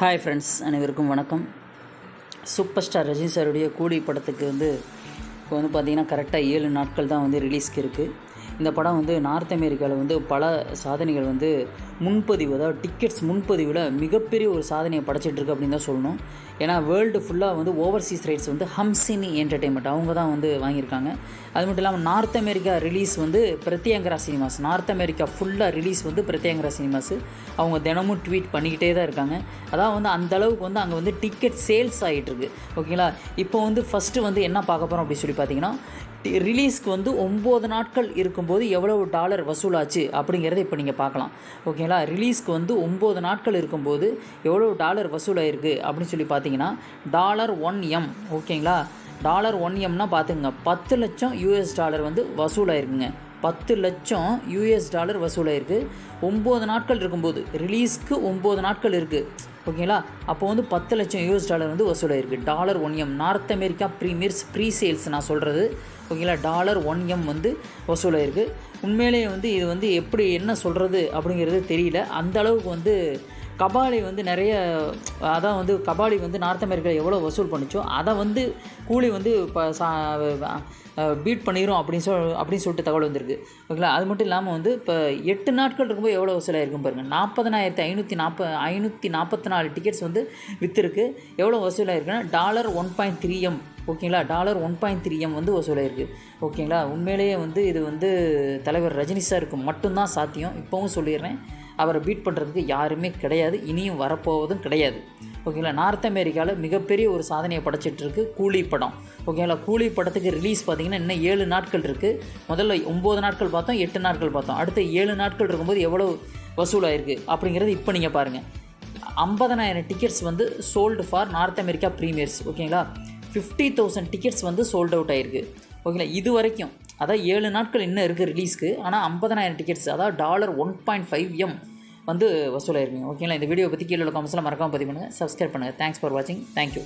Hi friends அனைவருக்கும் வணக்கம். Super star Rajini சாருடைய கூலி படத்துக்கு வந்து இப்போ வந்து பார்த்திங்கன்னா கரெக்டாக ஏழு நாட்கள் தான் வந்து ரிலீஸ்க்கு இருக்குது இந்த படம் வந்து நார்த் அமெரிக்காவில் வந்து பல சாதனைகள் வந்து முன்பதிவு அதாவது டிக்கெட்ஸ் முன்பதிவில் மிகப்பெரிய ஒரு சாதனையை படைச்சிட்ருக்கு அப்படின்னு தான் சொல்லணும். ஏன்னா வேர்ல்டு ஃபுல்லாக வந்து ஓவர்சீஸ் ரைட்ஸ் வந்து ஹம்சினி என்டர்டெயின்மெண்ட் அவங்க தான் வந்து வாங்கியிருக்காங்க. அது மட்டும் இல்லாமல் நார்த் அமெரிக்கா ரிலீஸ் வந்து பிரத்யங்கரா சினிமாஸ் நார்த் அமெரிக்கா ஃபுல்லாக ரிலீஸ் வந்து பிரத்யங்கரா சினிமாஸ் அவங்க தினமும் ட்வீட் பண்ணிக்கிட்டே தான் இருக்காங்க. அதான் வந்து அந்த அளவுக்கு வந்து அங்கே வந்து டிக்கெட் சேல்ஸ் ஆகிட்டுருக்கு ஓகேங்களா இப்போ வந்து ஃபஸ்ட்டு வந்து என்ன பார்க்க போகிறோம் அப்படின்னு சொல்லி பார்த்தீங்கன்னா ரிலீஸ்க்கு வந்து ஒம்பது நாட்கள் இருக்கும் போது எவ்வளவு டாலர் வசூலாச்சு அப்படிங்கிறத இப்போ நீங்கள் பார்க்கலாம். ஓகேங்களா? ரிலீஸ்க்கு வந்து ஒம்பது நாட்கள் இருக்கும்போது எவ்வளோ டாலர் வசூலாயிருக்கு அப்படின்னு சொல்லி பார்த்தீங்கன்னா டாலர் ஒன் எம். ஓகேங்களா? டாலர் ஒன் எம்னா பார்த்துங்க பத்து லட்சம் யூஎஸ் டாலர் வந்து வசூலாயிருக்குங்க. பத்து லட்சம் யூஎஸ் டாலர் வசூலாயிருக்கு. ஒம்பது நாட்கள் இருக்கும்போது ரிலீஸ்க்கு ஒம்பது நாட்கள் இருக்குது ஓகேங்களா? அப்போ வந்து பத்து லட்சம் யூஎஸ் டாலர் வந்து வசூலாயிருக்கு dollar one M north America premieres pre sales நான் சொல்கிறது ஓகேங்களா? டாலர் ஒன் எம் வந்து வசூலாயிருக்கு உண்மையிலேயே வந்து இது வந்து எப்படி என்ன சொல்கிறது அப்படிங்கிறது தெரியல. அந்த அளவுக்கு வந்து கபாலி வந்து நிறைய அதான் வந்து கபாலி வந்து நார்த் அமெரிக்கா எவ்வளோ வசூல் பண்ணிச்சோ அதை வந்து கூலி வந்து இப்போ சா பீட் பண்ணிடும் அப்படின்னு சொல் அப்படின்னு சொல்லிட்டு தகவல் வந்திருக்கு. ஓகேங்களா? அது மட்டும் இல்லாமல் வந்து இப்போ எட்டு நாட்கள் இருக்கும்போது எவ்வளோ வசூலாக இருக்கும் பாருங்கள் நாற்பதனாயிரத்தி ஐநூற்றி நாற்ப ஐநூற்றி நாற்பத்தி நாலு டிக்கெட்ஸ் வந்து விற்றுருக்கு எவ்வளோ வசூலாக இருக்குன்னா dollar one point three M ஓகேங்களா? Dollar one point three M வந்து வசூலாயிருக்கு ஓகேங்களா? உண்மையிலேயே வந்து இது வந்து தலைவர் ரஜினி சாருக்கு மட்டும்தான் சாத்தியம். இப்போவும் சொல்லிடுறேன். அவரை பீட் பண்ணுறதுக்கு யாருமே கிடையாது. இனியும் வரப்போவதும் கிடையாது. ஓகேங்களா? நார்த் அமெரிக்காவில் மிகப்பெரிய ஒரு சாதனையை படைச்சிட்ருக்கு கூலி படம். ஓகேங்களா? கூலி படத்துக்கு ரிலீஸ் பார்த்திங்கன்னா இன்னும் ஏழு நாட்கள் இருக்குது முதல்ல ஒம்பது நாட்கள் பார்த்தோம் எட்டு நாட்கள் பார்த்தோம். அடுத்த ஏழு நாட்கள் இருக்கும்போது எவ்வளோ வசூலாயிருக்கு அப்படிங்கிறது இப்போ நீங்கள் பாருங்கள் ஐம்பதனாயிரம் டிக்கெட்ஸ் வந்து sold for north America premieres ஓகேங்களா? ஃபிஃப்டி தௌசண்ட் டிக்கெட்ஸ் வந்து சோல்ட் அவுட் ஆயிருக்கு. ஓகேங்களா? இது வரைக்கும் அதான் ஏழு நாட்கள் இன்னும் இருக்குது ரிலீஸ்க்கு ஆனால் ஐம்பதனாயிரம் டிக்கெட்ஸ் அதாவது dollar one point five M வந்து வசூலாயிருக்கீங்க. ஓகேங்களா இந்த வீடியோ பற்றி கீழே உள்ள கமெண்ட்ஸில் மறக்காமல் பதிவு பண்ணுங்கள் சப்ஸ்கிரைப் பண்ணுங்கள் தேங்க்ஸ் ஃபார் வாட்சிங் தேங்க்யூ